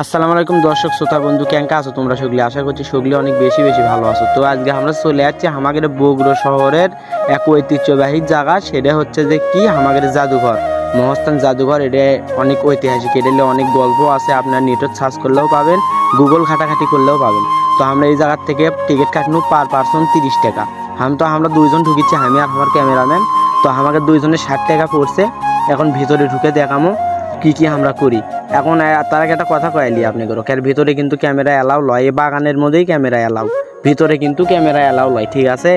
আসসালামু আলাইকুম দর্শক, শ্রোতা, বন্ধু, কেঙ্কা আছো তোমরা সগলি আশা করছি সগলি অনেক বেশি বেশি ভালো আছো। তো আজকে আমরা চলে যাচ্ছি আমাদের বগুড়া শহরের এক ঐতিহ্যবাহী জায়গা, সেটা হচ্ছে যে কি? আমাদের জাদুঘর। মহস্থান জাদুঘর, এটা অনেক ঐতিহাসিক, এটা অনেক গল্প আছে, আপনার নেটত সার্চ করলেও পাবেন, গুগল ঘাটাঘাটি করলেও পাবেন। তো আমরা এই জায়গার থেকে টিকিট কাটনু পার পার্সন তিরিশ টাকা। আমি তো আমরা দুইজন ঢুকিচ্ছি আমি আর আমার ক্যামেরাম্যান। তো আমাকে দুইজনের ষাট টাকা পড়ছে, এখন ভিতরে ঢুকে দেখামো। কি কি আমরা করি? এখন তার আগে একটা কথা কয়ালি আপনি করো এর ভিতরে কিন্তু ক্যামেরা অ্যালাউ লয়। এই বাগানের মধ্যেই ক্যামেরা অ্যালাউ ভিতরে কিন্তু ক্যামেরা অ্যালাউ লয়, ঠিক আছে?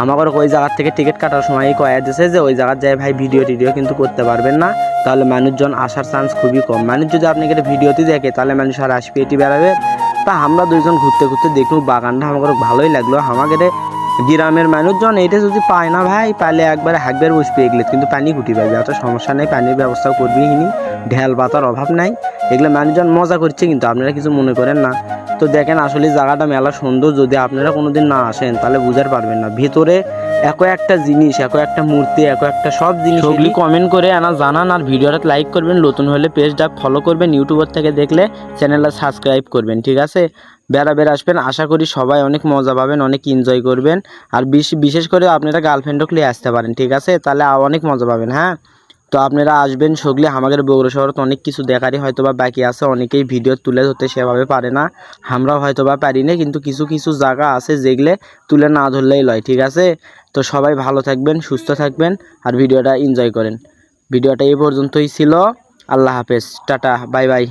আমাদের ওই জায়গার থেকে টিকিট কাটার সময় কয়া দিছে যে, ওই জায়গার যায় ভাই ভিডিও টিডিও কিন্তু করতে পারবেন না। তাহলে মানুষজন আসার চান্স খুবই কম। মানুষ যদি আপনি আপনাকে ভিডিওতে দেখে, তাহলে মানুষ আর আসবে এটি বেড়াবে। তা আমরা দুইজন ঘুরতে ঘুরতে দেখুন বাগানটা আমাদের ভালোই লাগল। আমাদের গ্রামের মানুষজন এটা যদি পায় না ভাই, পালে একবার হাকবার বসবে এগুলো। কিন্তু পানি গুটি পাবে অত সমস্যা নেই, পানির ব্যবস্থাও করবি নি। ঢেল পাতার অভাব নাই। এগুলো মানুষজন মজা করছে কিন্তু আপনারা কিছু মনে করেন না। তো দেখেন আসলে জায়গাটা মেলা সুন্দর যদি আপনারা কোনোদিন না আসেন তাহলে বুঝতে পারবেন না। ভিতরে একো একটা জিনিস একো একটা মূর্তি একো একটা সব জিনিস ওগুলি কমেন্ট করে আনা জানান আর ভিডিওটা লাইক করবেন। নতুন হলে পেজটা ফলো করবেন ইউটিউবার থেকে দেখলে চ্যানেলটা সাবস্ক্রাইব করবেন ঠিক আছে? বেড়া বেড়া আসবেন। আশা করি সবাই অনেক মজা পাবেন অনেক এনজয় করবেন। আর বিশ- বিশেষ করে আপনারা গার্লফ্রেন্ডও নিয়ে আসতে পারেন ঠিক আছে? তাহলে অনেক মজা পাবেন হ্যাঁ? তো আপনারা আসবেন সগলে, আমাদের বগুড়া শহরে অনেক কিছু দেখারই হয়তো বা বাকি আছে, অনেকেই ভিডিও তুলে ধরতে সেভাবে পারে না, আমরাও হয়তো বা পারি না, কিন্তু কিছু কিছু জায়গা আছে যেগুলো তুলে না ধরলেই লয়, ঠিক আছে? তো সবাই ভালো থাকবেন, সুস্থ থাকবেন আর ভিডিওটা এনজয় করেন। ভিডিওটা এই পর্যন্তই ছিল, আল্লাহ হাফেজ, টাটা, বাই বাই।